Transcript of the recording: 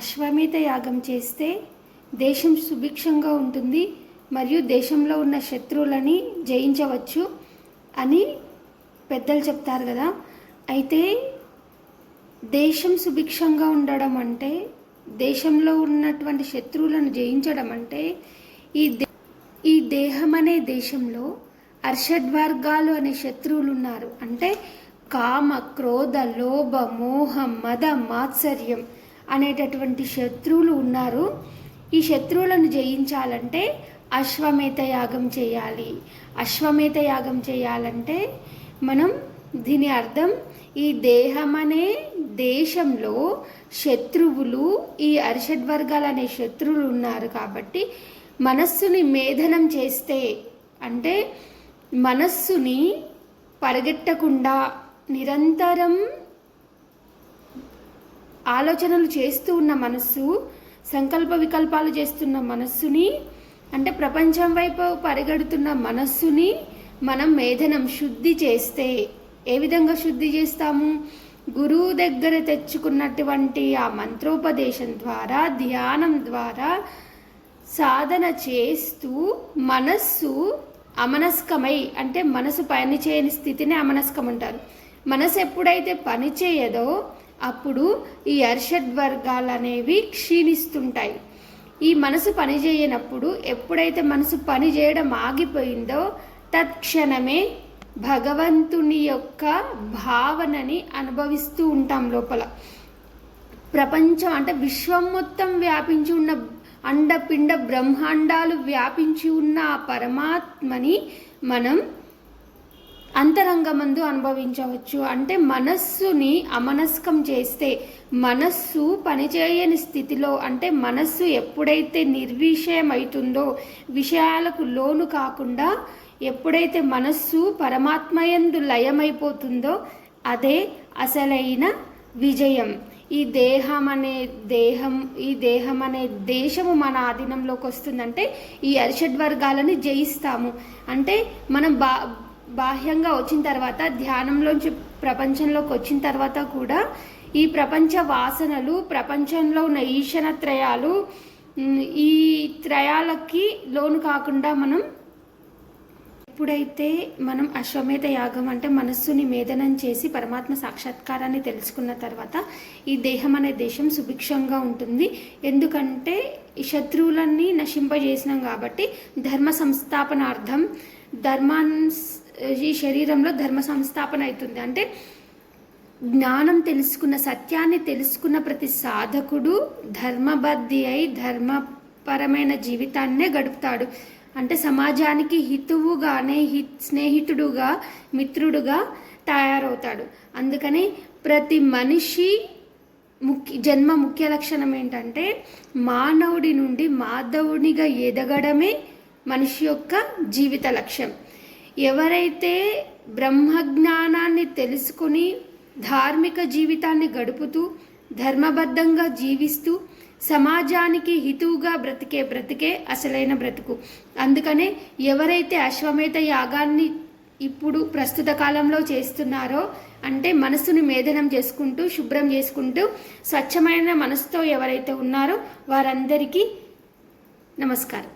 అశ్వమేధ యాగం చేస్తే దేశం సుభిక్షంగా ఉంటుంది మరియు దేశంలో ఉన్న శత్రువులని జయించవచ్చు అని పెద్దలు చెప్తారు కదా. అయితే దేశం సుభిక్షంగా ఉండడం అంటే దేశంలో ఉన్నటువంటి శత్రువులను జయించడం అంటే ఈ దే ఈ దేహం అనే దేశంలో అర్షడ్వర్గాలు అనే శత్రువులు ఉన్నారు. అంటే కామ క్రోధ లోభ మోహం మద మాత్సర్యం అనేటటువంటి శత్రువులు ఉన్నారు. ఈ శత్రువులను జయించాలంటే అశ్వమేధ యాగం చేయాలి. అశ్వమేధ యాగం చేయాలంటే మనం దీని అర్థం ఈ దేహం అనే దేశంలో శత్రువులు ఈ అరిషడ్ వర్గాలు అనే శత్రువులు ఉన్నారు కాబట్టి మనస్సుని మేధనం చేస్తే అంటే మనస్సుని పరిగెట్టకుండా నిరంతరం ఆలోచనలు చేస్తూ ఉన్న మనస్సు సంకల్ప వికల్పాలు చేస్తున్న మనస్సుని అంటే ప్రపంచం వైపు పరిగెడుతున్న మనస్సుని మనం మేధనం శుద్ధి చేస్తే ఏ విధంగా శుద్ధి చేస్తాము? గురువు దగ్గర తెచ్చుకున్నటువంటి ఆ మంత్రోపదేశం ద్వారా ధ్యానం ద్వారా సాధన చేస్తూ మనస్సు అమనస్కమై అంటే మనసు పని చేయని స్థితిని అమనస్కం అంటారు. మనసు ఎప్పుడైతే పనిచేయదో అప్పుడు ఈ అర్షడ్ వర్గాలు అనేవి క్షీణిస్తుంటాయి. ఈ మనసు పనిచేయనప్పుడు ఎప్పుడైతే మనసు పని చేయడం ఆగిపోయిందో తత్క్షణమే భగవంతుని యొక్క భావనని అనుభవిస్తూ ఉంటాం లోపల. ప్రపంచం అంటే విశ్వం మొత్తం వ్యాపించి ఉన్న అండపిండ బ్రహ్మాండాలు వ్యాపించి ఉన్న ఆ పరమాత్మని మనం అంతరంగమందు అనుభవించవచ్చు. అంటే మనస్సుని అమనస్కం చేస్తే మనస్సు పనిచేయని స్థితిలో అంటే మనస్సు ఎప్పుడైతే నిర్విషయం అవుతుందో విషయాలకు లోను కాకుండా ఎప్పుడైతే మనస్సు పరమాత్మయందు లయమైపోతుందో అదే అసలైన విజయం. ఈ దేహం అనే దేహం ఈ దేహం అనే దేశము మన ఆధీనంలోకి వస్తుందంటే ఈ అరిషడ్ వర్గాలని జయిస్తాము. అంటే మనం బా బాహ్యంగా వచ్చిన తర్వాత ధ్యానంలోంచి ప్రపంచంలోకి వచ్చిన తర్వాత కూడా ఈ ప్రపంచ వాసనలు ప్రపంచంలో ఉన్న ఈశన త్రయాలు ఈ త్రయాలకి లోను కాకుండా మనం ఎప్పుడైతే మనం అశ్వమేధ యాగం అంటే మనస్సుని మేధనం చేసి పరమాత్మ సాక్షాత్కారాన్ని తెలుసుకున్న తర్వాత ఈ దేహం అనే దేశం సుభిక్షంగా ఉంటుంది. ఎందుకంటే ఈ శత్రువులన్నీ నశింపజేసినాం కాబట్టి ధర్మ సంస్థాపనార్థం ధర్మాన్ ఈ శరీరంలో ధర్మ సంస్థాపన అవుతుంది. అంటే జ్ఞానం తెలుసుకున్న సత్యాన్ని తెలుసుకున్న ప్రతి సాధకుడు ధర్మబద్ధి అయి ధర్మపరమైన జీవితాన్నే గడుపుతాడు. అంటే సమాజానికి హితువుగానే హి స్నేహితుడుగా మిత్రుడుగా తయారవుతాడు. అందుకని ప్రతి మనిషి ముఖ్య జన్మ ముఖ్య లక్షణం ఏంటంటే మానవుడి నుండి మాధవునిగా ఎదగడమే మనిషి యొక్క జీవిత లక్ష్యం. ఎవరైతే బ్రహ్మజ్ఞానాన్ని తెలుసుకుని ధార్మిక జీవితాన్ని గడుపుతూ ధర్మబద్ధంగా జీవిస్తూ సమాజానికి హితువుగా బ్రతికే బ్రతికే అసలైన బ్రతుకు. అందుకనే ఎవరైతే అశ్వమేధ యాగాన్ని ఇప్పుడు ప్రస్తుత కాలంలో చేస్తున్నారో అంటే మనసుని మేధనం చేసుకుంటూ శుభ్రం చేసుకుంటూ స్వచ్ఛమైన మనసుతో ఎవరైతే ఉన్నారో వారందరికీ నమస్కారం.